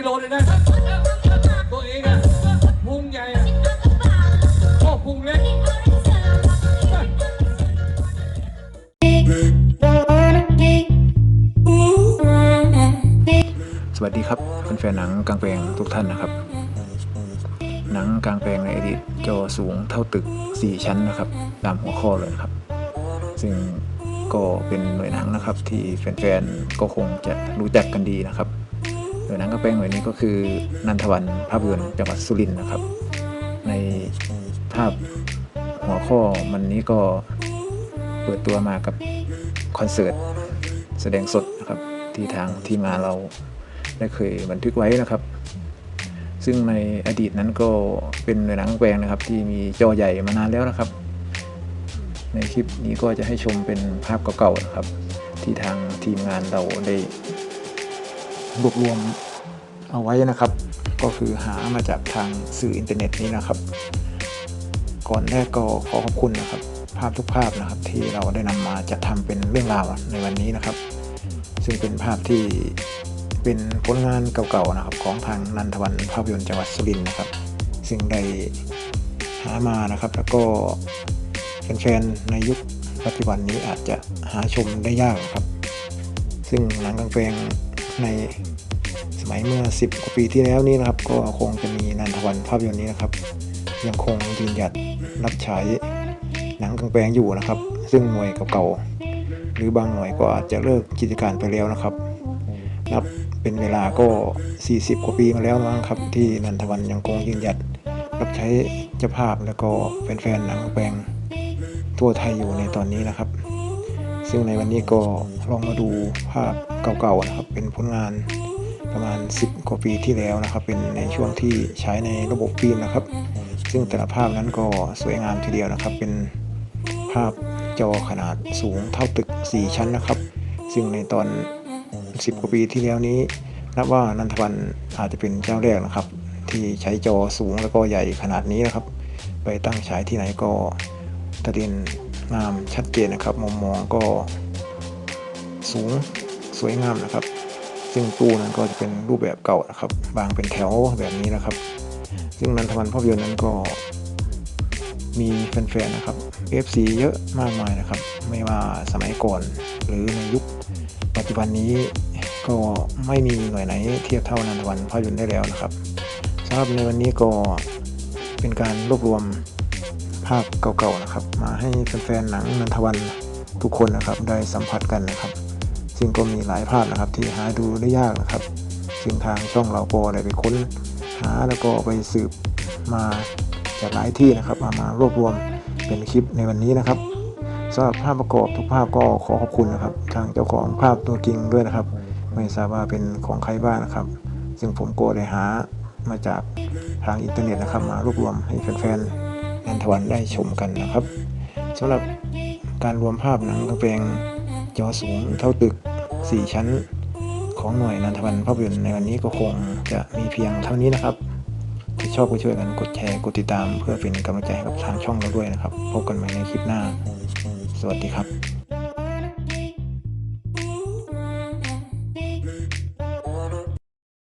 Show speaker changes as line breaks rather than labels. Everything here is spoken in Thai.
กิโลเลยนะ ตัวเองอะพุงใหญ่อะพุงเล็ก
สวัสดีครับแฟนๆหนังกลางแปลงทุกท่านนะครับ หนังกลางแปลงในอดีตจอสูงเท่าตึก 4 ชั้นนะครับ ตามหัวข้อเลยครับ ซึ่งก็เป็นหน่วยหนังนะครับที่แฟนๆก็คงจะรู้จักกันดีนะครับ น่วยหนังกลางแปลงหน่วยนี้ก็คือนันทวันภาพยนตร์จังหวัดสุรินทร์นะครับ ในภาพหัวข้อมันนี้ก็เปิดตัวมากับคอนเสิร์ตแสดงสดนะครับที่ทางที่มาเราได้เคยบันทึกไว้นะครับ ซึ่งในอดีตนั้นก็เป็นหน่วยหนังแปลงนะครับ ที่มีจอใหญ่มานานแล้วนะครับ ในคลิปนี้ก็จะให้ชมเป็นภาพเก่าๆนะครับ ที่ทางทีมงานเราได้ รวบรวมเอาไว้นะครับ ก็คือหามาจากทางสื่ออินเทอร์เน็ตนี้นะครับ ก่อนแรกก็ขอขอบคุณนะครับ ภาพทุกภาพนะครับ ที่เราได้นำมาจัดทำเป็นเรื่องราวในวันนี้นะครับ ซึ่งเป็นภาพที่เป็นผลงานเก่าๆนะครับ ของทางนันทวันภาพยนตร์จังหวัดสุรินทร์นะครับ ซึ่งได้หามานะครับ แล้วก็แฟนๆในยุคปัจจุบันนี้อาจจะหาชมได้ยากครับ ซึ่งหนังกลางแปลง ในสมัยเมื่อ 10กว่าปีที่แล้วนี้นะครับ ก็คงจะมีนันทวันภาพยนตร์นี้นะครับ ยังคงยืนหยัดรับใช้หนังกางแปลงอยู่นะครับ ซึ่งหน่วยเก่าๆหรือบางหน่วยก็อาจจะเลิกกิจการไปแล้วนะครับนับเป็นเวลาก็ 40 กว่าปีมาแล้วมั้งครับ ที่นันทวันยังคงยืนหยัดรับใช้เจ้าภาพแล้วก็แฟนๆหนังแปลงทั่วไทยอยู่ในตอนนี้นะครับ ซึ่งในวันนี้ก็ลองมาดูภาพเก่าๆนะครับ เป็นผลงานประมาณ 10 กว่าปีที่แล้วนะครับ เป็นในช่วงที่ใช้ในระบบฟิล์มนะครับ ซึ่งแต่ละภาพนั้นก็สวยงามทีเดียวนะครับ เป็นภาพจอขนาดสูงเท่าตึก 4 ชั้นนะครับ ซึ่งในตอน 10 กว่าปีที่แล้วนี้ นับว่านันทวันอาจจะเป็นเจ้าแรกนะครับ ที่ใช้จอสูงแล้วก็ใหญ่ขนาดนี้นะครับ ไปตั้งฉายที่ไหนก็ตะเด่น งามชัดเจนนะครับมุมมองก็สูงสวยงามนะครับ ซึ่งตู้นั้นก็จะเป็นรูปแบบเก่านะครับวางเป็นแถวแบบนี้นะครับ ซึ่งนันทวันภาพยนตร์นั้นก็มีแฟนๆนะครับ FC เยอะมากมายนะครับ ไม่ว่าสมัยก่อนหรือในยุคปัจจุบันนี้ก็ไม่มีหน่วยไหนเทียบเท่านันทวันภาพยนตร์ได้แล้วนะครับสำหรับในวันนี้ก็เป็นการรวบรวม ภาพเก่าๆนะครับ มาให้แฟนๆหนังนันทวันทุกคนนะครับได้สัมผัสกันนะครับ ซึ่งก็มีหลายภาพนะครับที่หาดูได้ยากนะครับ ซึ่งทางช่องเราก็ได้ไปค้นหาแล้วก็ไปสืบมาจากหลายที่นะครับเอามารวบรวมเป็นคลิปในวันนี้นะครับสำหรับภาพประกอบทุกภาพก็ขอขอบคุณนะครับ ทางเจ้าของภาพตัวจริงด้วยนะครับ ไม่ทราบว่าเป็นของใครบ้างนะครับ ซึ่งผมก็ได้หามาจากทางอินเทอร์เน็ตนะครับ มารวบรวมให้แฟนๆ นันทวันได้ชมกันนะครับสำหรับการรวมภาพหนังกระแปลงจอสูงเท่าตึก 4 ชั้น ของหน่วยนันทวันภาพยนตร์ในวันนี้ก็คงจะมีเพียงเท่านี้นะครับถ้าชอบก็ช่วยกันกดแชร์กดติดตาม เพื่อเป็นกำลังใจให้กับทางช่องเราด้วยนะครับ พบกันใหม่ในคลิปหน้า สวัสดีครับ